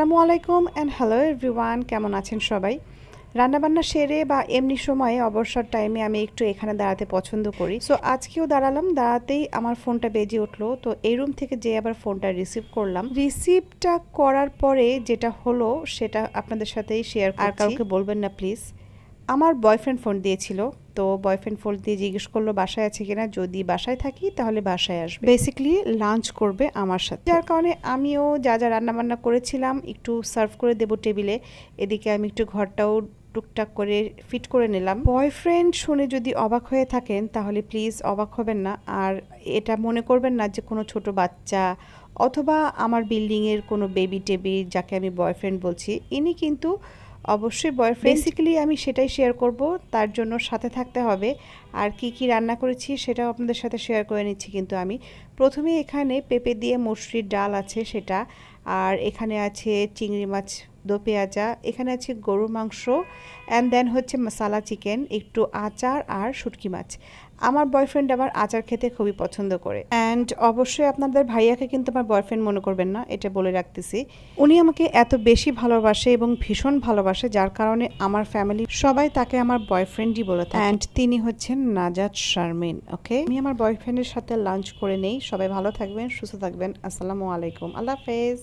আসসালামু আলাইকুম and hello everyone কেমন আছেন সবাই? রান্নাবান্না সেরে বা এমনি সময়ে অবসর টাইমে আমি একটু এখানে দাঁড়াতে পছন্দ করি। সো আজকেও দাঁড়ালাম দাঁড়াতেই আমার ফোনটা বেজে উঠল। তো এই রুম থেকে যে আবার ফোনটা রিসিভ করলাম রিসিভটা করার পরে যেটা হলো সেটা আপনাদের সাথেই শেয়ার আর কাউকে বলবেন না প্লিজ আমার বয়ফ্রেন্ড ফোন দিয়েছিল। তো বয়ফ্রেন্ড ফোন দিয়ে জিজ্ঞেস করল, বাসায় আছে কিনা? যদি বাসায় থাকি, তাহলে বাসায় আসবে। বেসিক্যালি লাঞ্চ করবে আমার সাথে। যার কারণে আমিও যা যা রান্নাবান্না করেছিলাম, একটু সার্ভ করে দেবো টেবিলে। এদিকে আমি একটু ঘরটাও টুকটাক করে ফিট করে নিলাম। বয়ফ্রেন্ড শুনে যদি অবাক হয়ে থাকেন, তাহলে প্লিজ অবাক হবেন না। আর এটা মনে করবেন না যে কোনো ছোট বাচ্চা অথবা আমার বিল্ডিংয়ের কোনো বেবি টেবি যাকে আমি বয়ফ্রেন্ড বলছি, ইনি কিন্তু অবশ্যই বয়ফ্রেন্ড বেসিক্যালি আমি সেটাই শেয়ার করব তার জন্য সাথে থাকতে হবে। আর কি কি রান্না করেছি সেটাও আপনাদের সাথে শেয়ার করে নিচ্ছি কিন্তু আমি। প্রথমে এখানে পেঁপে দিয়ে মসুরির ডাল আছে সেটা। আর এখানে আছে চিংড়ি মাছ, দো পেঁয়াজা, এখানে আছে গরুর মাংস অ্যান্ড দেন হচ্ছে মশালা চিকেন একটু আচার আর শুটকি মাছ। আমার বয়ফ্রেন্ড আবার আচার খেতে খুবই পছন্দ করে। অ্যান্ড অবশ্যই আপনাদের ভাইয়াকে কিন্তু আমার বয়ফ্রেন্ড মনে করবেন না, এটা বলে রাখতেছি। উনি আমাকে এত বেশি ভালোবাসে এবং ভীষণ ভালোবাসে, যার কারণে আমার ফ্যামিলি সবাই তাকে আমার বয়ফ্রেন্ডই বলে থাকে। অ্যান্ড তিনি হচ্ছেন নাজাদ শারমিন ওকে আমি আমার বয়ফ্রেন্ডের সাথে লাঞ্চ করে নেই। সবাই ভালো থাকবেন, সুস্থ থাকবেন। আসসালামু আলাইকুম। আল্লাহ হাফেজ।